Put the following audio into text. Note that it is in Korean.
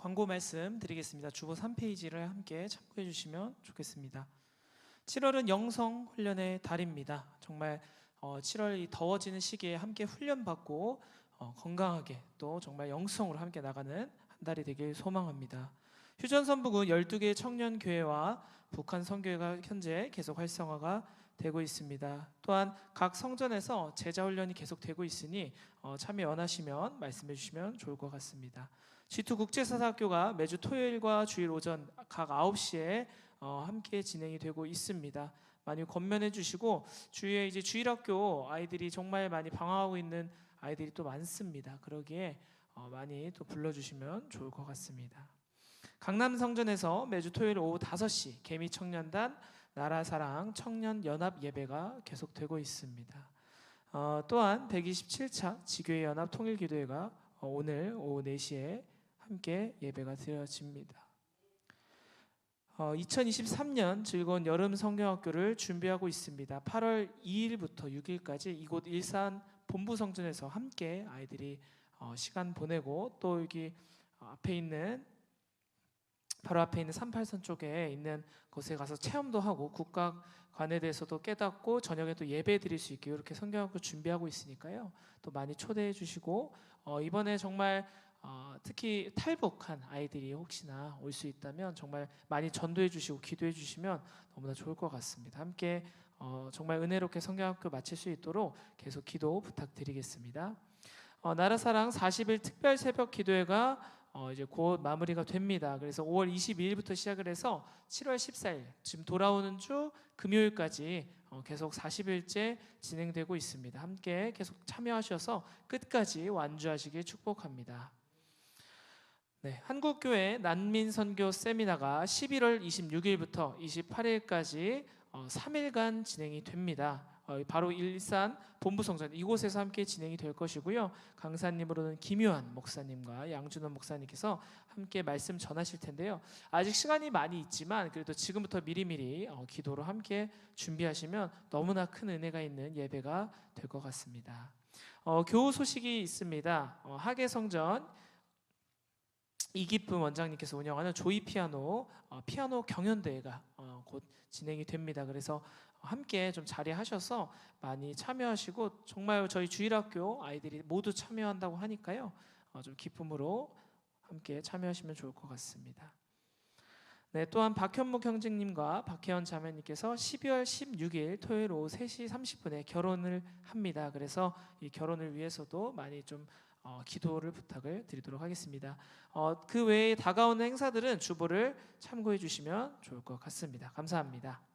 광고 말씀 드리겠습니다. 주보 3페이지를 함께 참고해 주시면 좋겠습니다. 7월은 영성 훈련의 달입니다. 정말 어, 7월 이 더워지는 시기에 함께 훈련 받고 어, 건강하게 또 정말 영성으로 함께 나가는 한 달이 되길 소망합니다. 휴전 선북은 12개 청년 교회와 북한 선교회가 현재 계속 활성화가 되고 있습니다. 또한 각 성전에서 제자 훈련이 계속되고 있으니 어, 참여 원하시면 말씀해 주시면 좋을 것 같습니다. G2 국제사사학교가 매주 토요일과 주일 오전 각 9시에 어, 함께 진행이 되고 있습니다. 많이 권면해 주시고 주위에 이제 주일학교 아이들이 정말 많이 방황하고 있는 아이들이 또 많습니다. 그러기에 어, 많이 또 불러주시면 좋을 것 같습니다. 강남 성전에서 매주 토요일 오후 5시 개미 청년단 나라 사랑 청년 연합 예배가 계속되고 있습니다. 어, 또한 127차 지교회 연합 통일 기도회가 어, 오늘 오후 4시에 함께 예배가 드려집니다. 어, 2023년 즐거운 여름 성경학교를 준비하고 있습니다. 8월 2일부터 6일까지 이곳 일산 본부 성전에서 함께 아이들이 어, 시간 보내고 또 여기 어, 앞에 있는 바로 앞에 있는 38선 쪽에 있는 곳에 가서 체험도 하고 국가관에 대해서도 깨닫고 저녁에 또 예배 드릴 수 있게 이렇게 성경학교 준비하고 있으니까요. 또 많이 초대해 주시고 어, 이번에 정말 어, 특히 탈북한 아이들이 혹시나 올 수 있다면 정말 많이 전도해 주시고 기도해 주시면 너무나 좋을 것 같습니다. 함께 어, 정말 은혜롭게 성경학교 마칠 수 있도록 계속 기도 부탁드리겠습니다. 어, 나라사랑 40일 특별 새벽 기도회가 어, 이제 곧 마무리가 됩니다. 그래서 5월 22일부터 시작을 해서 7월 14일 지금 돌아오는 주 금요일까지 어, 계속 40일째 진행되고 있습니다. 함께 계속 참여하셔서 끝까지 완주하시길 축복합니다. 네, 한국교회 난민 선교 세미나가 11월 26일부터 28일까지 어, 3일간 진행이 됩니다. 어, 바로 일산 본부성전 이곳에서 함께 진행이 될 것이고요. 강사님으로는 김유한 목사님과 양준원 목사님께서 함께 말씀 전하실 텐데요. 아직 시간이 많이 있지만 그래도 지금부터 미리미리 어, 기도로 함께 준비하시면 너무나 큰 은혜가 있는 예배가 될 것 같습니다. 어, 교우 소식이 있습니다. 어, 하계성전 이기쁨 원장님께서 운영하는 조이 피아노 어, 피아노 경연 대회가 어, 곧 진행이 됩니다. 그래서 함께 좀 자리하셔서 많이 참여하시고 정말 저희 주일학교 아이들이 모두 참여한다고 하니까요. 어, 좀 기쁨으로 함께 참여하시면 좋을 것 같습니다. 네, 또한 박현묵 형제님과 박혜원 자매님께서 12월 16일 토요일 오후 3시 30분에 결혼을 합니다. 그래서 이 결혼을 위해서도 많이 좀 어, 기도를 부탁을 드리도록 하겠습니다. 어, 그 외에 다가오는 행사들은 주보를 참고해 주시면 좋을 것 같습니다. 감사합니다.